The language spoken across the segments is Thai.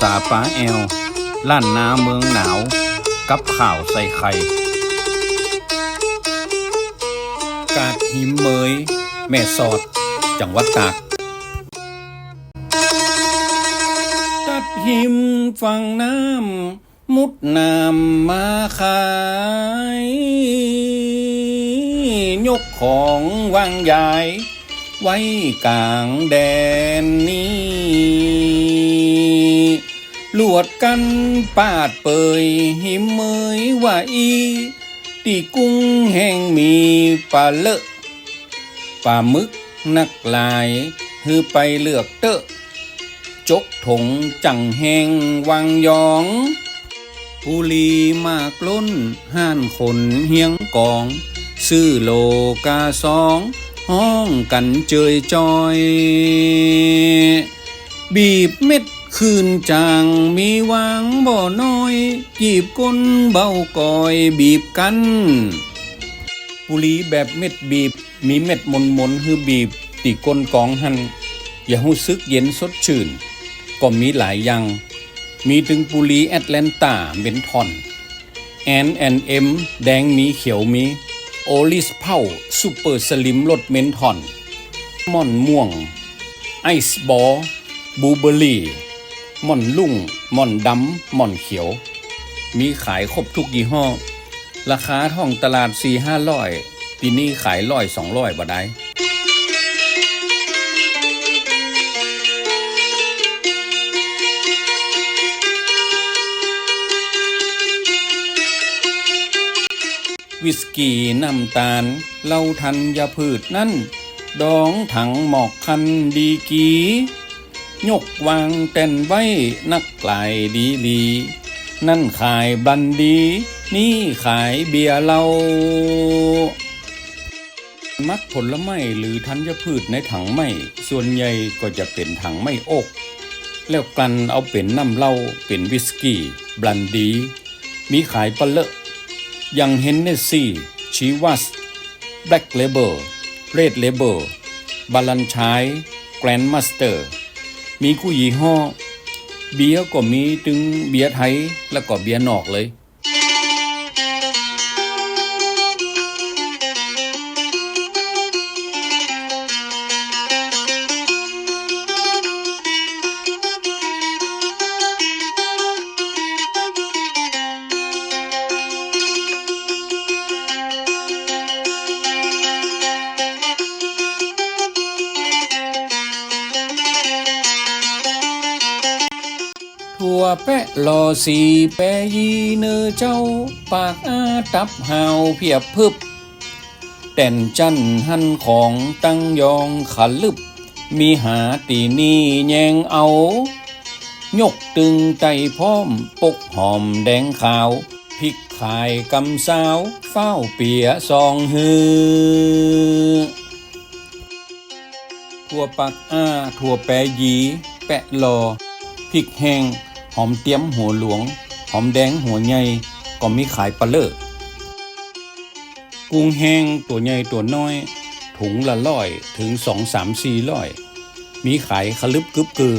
ษาป้าแอวล้านนาเมืองหนาว กับข่าวใส่ไข่กาดหิมเมย แม่สอด จังหวัดตากตัดหิมฝั่งน้ำ มุดน้ำมาขาย ยกของวางยาย ไว้กลางแดนนี้ ลวดกันปาดเปยหิมเมยว่าอีตีกุ้งแห้งมีปลาเลอะปลามึกนักลายฮือไปเลือกเตอะจกถงจังแหงวังยองปุลีมากล้นห้านขนเฮียงกอง ซื้อโลกาสองห้องกันเจยจอย บีบเม็ด คืนจางมีวางบ่อน้อย จีบก้นเบากอยบีบกันปุรีแบบเม็ดบีบ มีเม็ดมนมนคือบีบ ตีก้นกองหันอย่าหู้ซึกเย็นสดชื่น ก็มีหลายอย่าง มีถึงปุรีแอตแลนตาเบนทอนแอนแอนเอ็มแดงมีเขียวมี โอลิสเผาซูเปอร์สลิมรสเมนทอน ม่อนม่วง ไอซ์บอลบูเบอรี่ ม่อนลุ่งม่อนดำม่อนเขียว มีขายครบทุกยี่ห้อ ราคาท่องตลาดสี่ห้าร้อยปีนี้ขายร้อยสองร้อยบ่ได้วิสกี้น้ำตาลเหล้าทันยาพืชนั่น ดองถังหมอกคันดีกี ยกวางเต้นไว้นักไกลดีลีนั่นขายบันดี นี่ขายเบียร์เหล้ามักผลไม้หรือธัญพืชในถังไม้ส่วนใหญ่ก็จะเป็นถังไม้อกแล้วกลั่นเอาเป็นน้ำเหล้าเป็นวิสกี้บลันดี มีขายปะเลอะอย่างเฮนเนสซี่ชีวัสแบล็กเลเบอร์เรดเลเบอร์บาลันชัยแกรนด์มาสเตอร์ มีกู้ยี่ห้อ เบียร์ก็มีถึงเบียร์ไทยแล้วก็เบียร์นอกเลย ลอสีแปยีเนอเจ้า ปากอาตับหาวเพียบพึบ แต่นจันหันของตั้งยองขันลึบ มีหาตีนี่แยงเอา ยกตึงใจพร้อมปกหอมแดงขาวพริกขายกำสาวเฝ้าเปียซองฮือถั่วปักอ้าถั่วแปยี แปะลอพริกแห้ง อมเตี้ยมหัวหลวง หอมแดงหัวใหญ่ก็มีขายปลาเลอะกุ้งแห้งตัวใหญ่ตัวน้อย ถุงละร้อยถึงสองสามสี่ร้อย มีขายขลึบกึบกือ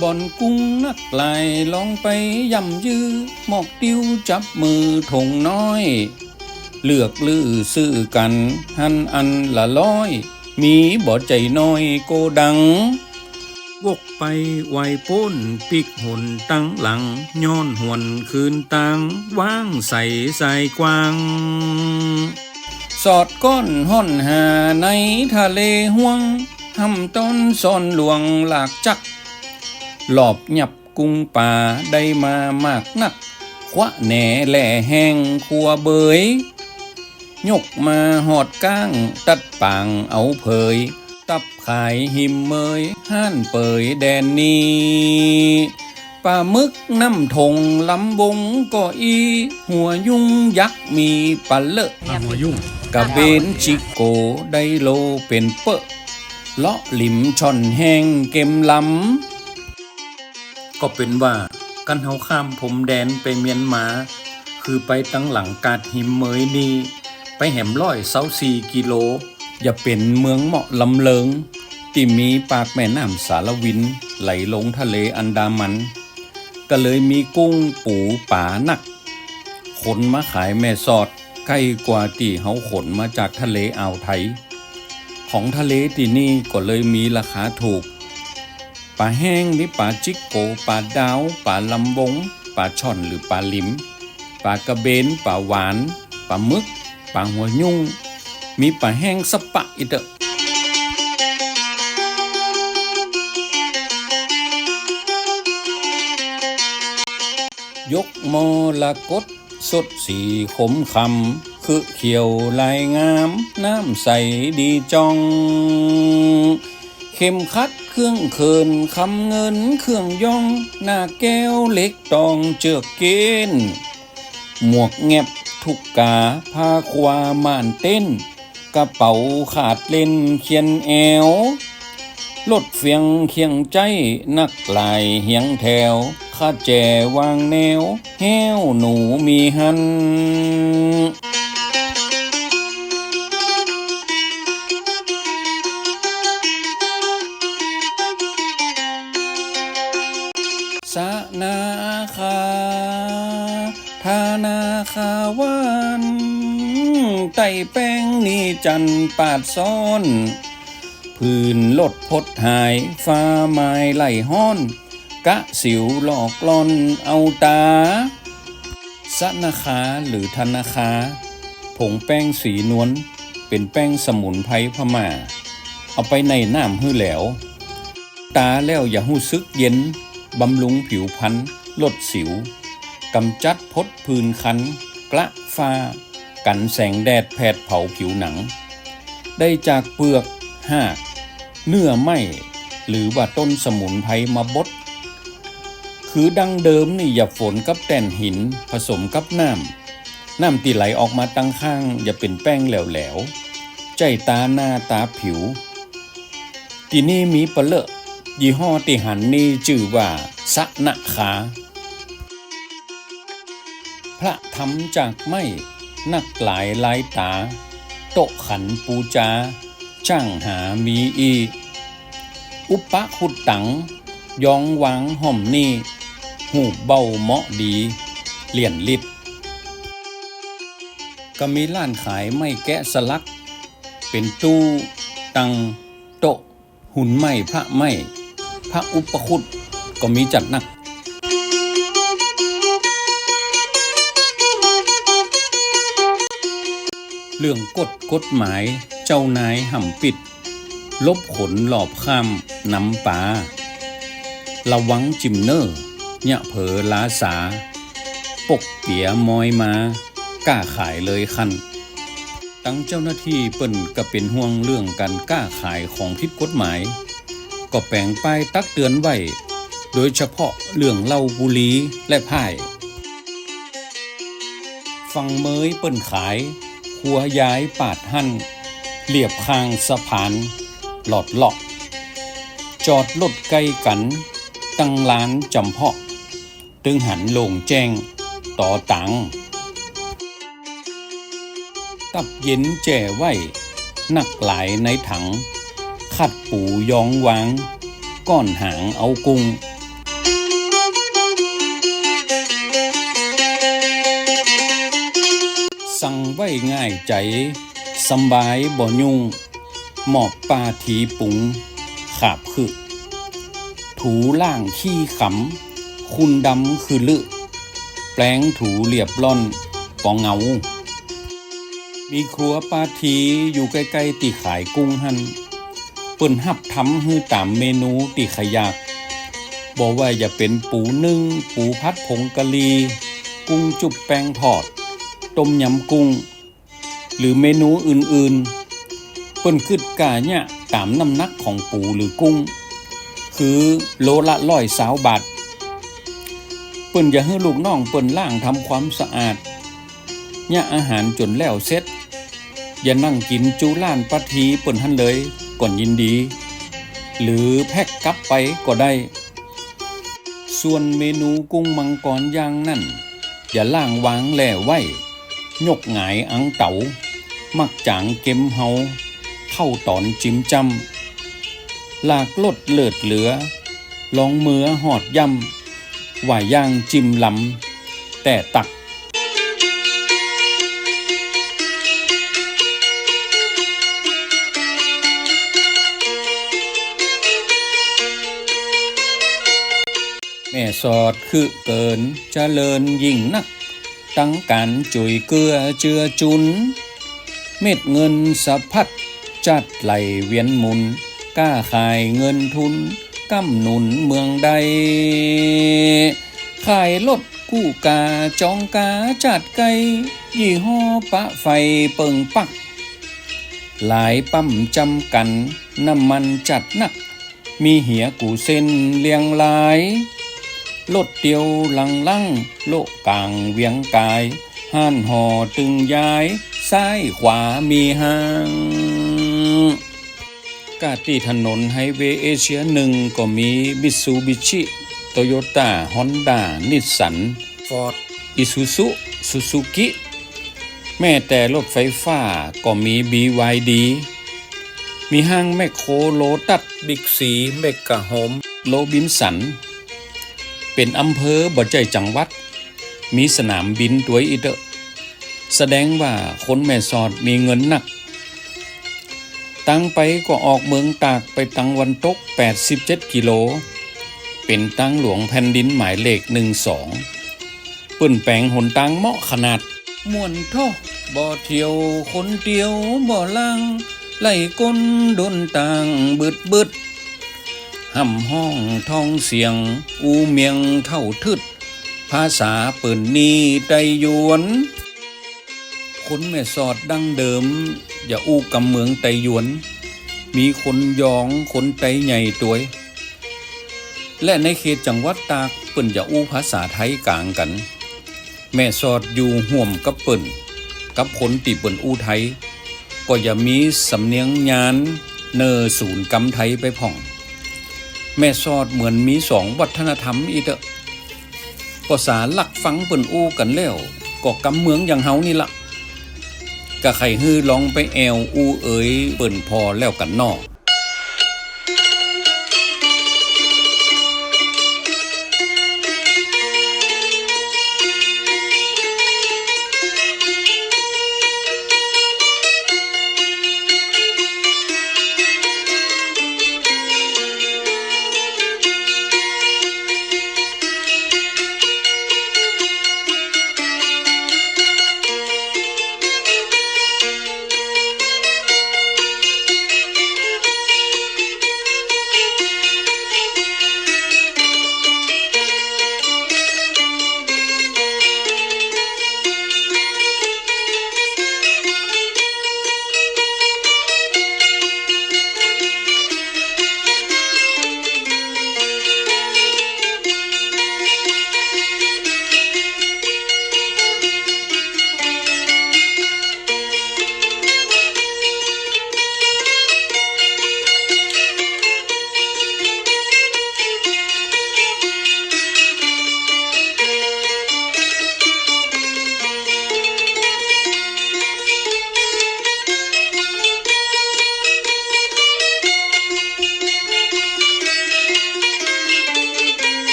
บอนกุ้งนักลายลองไปย่ำยื้อหมอกติ้วจับมือถงน้อย เลือกลือซื้อกัน หันอันละร้อย มีบ่ใจน้อยโกดัง วกไปไหวพ้นปิกหุนตั้งหลัง ย้อนหวนคืนตังว่างใส่ใส่กวาง สอดก้อนห่อนหาในทะเลห่วงหำต้นซ่อนหลวงหลากจัก หลอบหยับกุ้งป่าได้มามากนัก ควะแหน่แหล่แห้งขัวเบย ยกมาหอดก้าง ตัดปางเอาเผย ขายหิมเมยห้านเปยแดนนี้ปลามึกน้ำทงลำบงก็อี หัวยุ่งยักษ์มีปลาเลอะหัวยุ่งกระเบนชิโกไดโลเป็นเปอะเลาะหลิมช่อนแห้งเก็มลำก็เป็นว่ากันเฮาข้ามผมแดนไปเมียนมา คือไปตั้งหลังกาดหิมเมยนีไปแหมร้อยเซาสี่กิโล อย่าเป็นเมืองเหมาะลำเลิง ที่มีปากแม่น้ำสารวิน ไหลลงทะเลอันดามัน ก็เลยมีกุ้งปูป่านัก ขนมาขายแม่สอดใกล้กว่าที่เขาขนมาจากทะเลอ่าวไทย ของทะเลที่นี่ก็เลยมีราคาถูกปลาแห้งมีปลาจิกโกปลาดาวปลาลำบงปลาช่อนหรือปลาลิมปลากระเบนปลาหวานปลาหมึกปลาหัวยุ่ง มีปลาแห้งสปะอีกเด้อ ยกมรกตสดสีขมคำคือเขียวลายงาม น้ำใสดีจอง เข้มคัดเครื่องเคินคำเงินเครื่องย่อง หน้าแก้วเล็กตองเจือกเกณฑ์หมวกแงบทุกกาผ้าความ่านเต้น กระเป๋าขาดเล่นเขียนแอวลดเฟียงเคียงใจนักลายเหียงแถว ข้าแจวางแนว แห้วหนูมีหันสะนาคาทานาคาวันไต่แป้งนี่จันปาดซ้อน พื้นลดพดหาย ฟ้าไม้ไหลห้อน กะสิวหลอกลอนเอาตาสนาคาหรือธนาคา ผงแป้งสีนวลเป็นแป้งสมุนไพรพม่า เอาไปในน้ำหื้อแหลว ตาแล้วอย่าหู้ซึกเย็น บำรุงผิวพรรณลดสิวกำจัดพดพื้นคัน กระฟ้า กันแสงแดดแผดเผาผิวหนัง ได้จากเปลือกหากเนื้อไหมหรือว่าต้นสมุนไพรมาบด คือดังเดิมนี่อย่าฝนกับแต่นหินผสมกับน้ำน้ำที่ไหลออกมาตั้งข้าง อย่าเป็นแป้งแหลวๆใจตาหน้าตาผิว ที่นี่มีปลอะยี่ห้อที่หันนี่ชื่อว่าสะนะขาพระทำจากไม้นักหลายลายตา โตขันปูจาช่างหามีอี อุปะขุดตังยองหวังห่อมนี่ หูเบาเหมาะดีเหลี่ยนลิดก็มีร้านขายไม่แกะสลัก เป็นตู้ตังโตะหุ่นไม้พระไม้พระอุปคุตก็มีจัดนักเรื่องกฎกฎหมายเจ้านายห่ำปิด ลบขนหลอบข้ามน้ำป่าระวังจิมเนอร์ เนี่ยเผลอลาสา ปกเปียมอยมากล้าขายเลยคันตั้งเจ้าหน้าที่เปิ่นก็เป็นห่วงเรื่องการกล้าขายของผิดกฎหมาย ก็แปลงป้ายตักเตือนไว้ โดยเฉพาะเรื่องเหล้าบุหรีและพ่ายฟังเมยเปิ้นขายหัวย้ายปาดหั่นเรียบคางสะพาน หลอดหลอก จอดรถใกล้กัน ตั้งร้านจำเพาะ ตึงหันลงแจ้ง ต่อตัง ตับเย็นแจ่ไว้นักหลายในถัง ขัดปูยองวาง ก้อนหางเอากุ้งสั่งไว้ง่ายใจสบายบ่ยุ่ง หมอบปลาทีปุง ขาบคือถูล่างขี้ขำ คุณดำคือลึแปลงถูเรียบร่อนปองเงา มีครัวปลาทีอยู่ใกล้ๆติขายกุ้งหันเปิ้นหับทำฮือตามเมนูติขยากบอกว่าอย่าเป็นปูนึ่ง ปูพัดผงกะลี กุ้งจุบแป้งทอด ต้มยำกุ้ง หรือเมนูอื่นๆ เปิ้นคืดกาเนี่ยตามน้ำหนักของปูหรือกุ้ง คือโลละร้อยสาวบาท ปิ้นอย่าให้ลูกน้องเปิ้นล่างทำความสะอาดเนี่ยอาหารจนแล้วเสร็จ อย่านั่งกินจูล้านปะทีเปิ้นหันเลยก่อนยินดี หรือแพ็กกลับไปก็ได้ ส่วนเมนูกุ้งมังกรย่างนั่น อย่าล่างวางแหล่ไว้ยกหงายอังเต๋ามักจางเก็มเฮาเข้าตอนจิ้มจำหลากลดเลิดเหลือ ลองเมือหอดย่ำ ว่าย่างจิมลำแต่ตัก แม่สอดคือเกินจเจริญยิ่งนัก ตั้งการจุยเกลือเจือจุน เม็ดเงินสะพัดจัดไหลเวียนหมุน กล้าขายเงินทุน กำหนุนเมืองใด ขายรถกู้กาจองกาจัดไกยี่ห้อปะไฟเปิงปัก หลายปั๊มจำกัน น้ำมันจัดนัก มีเหียกูเส้นเลียงหลายรถเดียวหลังลังโลกกลางเวียงกาย ห้านห่อตึงย้าย ซ้ายขวามีห้าง กาตีถนนไฮเวย์เอเชียหนึ่งก็มีมิตซูบิชิโตโยต้าฮอนด้านิสสันฟอร์ดอิซูซุซูซูกิแม้แต่รถไฟฟ้าก็มี BYD มีห้างแมคโครโลตัสบิ๊กซีเมกะโฮมโลบินสัน เป็นอำเภอบ่ใจจังหวัด มีสนามบินตัวยอีเดอแสดงว่าคนแม่สอดมีเงินหนัก ตั้งไปก็ออกเมืองตากไปตั้งวันตก 87 กิโล เป็นตั้งหลวงแผ่นดินหมายเลขหนึ่งสองปื้นแปงหนตังเหมาะขนาดมวนท่อบ่อเที่ยวคนเดียวบ่อลังไล่ก้นดนต่างบึดบึดห่ำห้องท่องเสียง อูเมียงเท่าทึด ภาษาปิ่นนี้ไดหยวนคนแม่สอดดังเดิม อย่าอู้กำเมืองไตหยวน มีคนยองคนไตใหญ่ตัวยและในเขตจังหวัดตากเปิ่นอย่าอู้ภาษาไทยกลางกัน แม่สอดอยู่ห่วมกับเปิ่นกับคนติเปิ่นอู้ไทย ก็อย่ามีสำเนียงยานเนอศูนย์กำไทยไปพ่อง แม่สอดเหมือนมีสองวัฒนธรรมอีเตอะภาษาหลักฟังเปิ่นอู้กันแล้วก็กำเมืองอย่างเฮานี่ละ กะไข่ฮือลองไปแอวอู้เอ๋ยเปิ่นพอแล้วกันนอก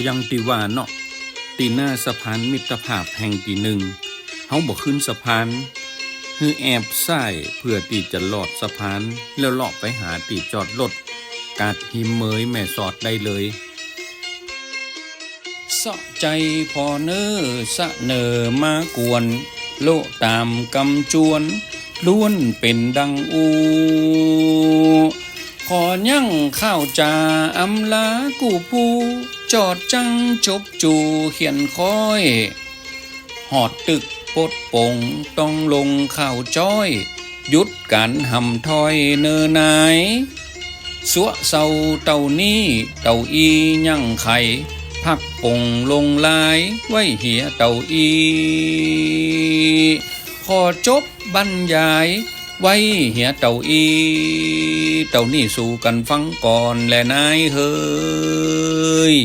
ก็ยังตีว่าเนาะตีหน้าสะพานมิตรภาพแห่งตีหนึ่งเฮาบ่ขึ้นสะพานคือแอบซ้เพื่อที่จะลอดสะพาน แล้วเลาะไปหาตีจอดรถกาดหิมเมยแม่สอดได้เลยสะใจพอเนอสะเนอมากวน โลตามกำจวนล้วนเป็นดังอู ขอยั่งข้าวจาอำลากูผู้ จอดจังจบจูเขียนคอย หอดตึกปดปงต้องลงข่าวจ้อยหยุดการหำถอยเนอไหนายสัวเศร้าเต่านี้เต่าอียั่งไข่พักปงลงลายไว้เหียเต่าอี ขอจบบรรยาย ไว้เหียเต่าอีเต่านี่สู่กันฟังก่อนแลนายเฮ้ย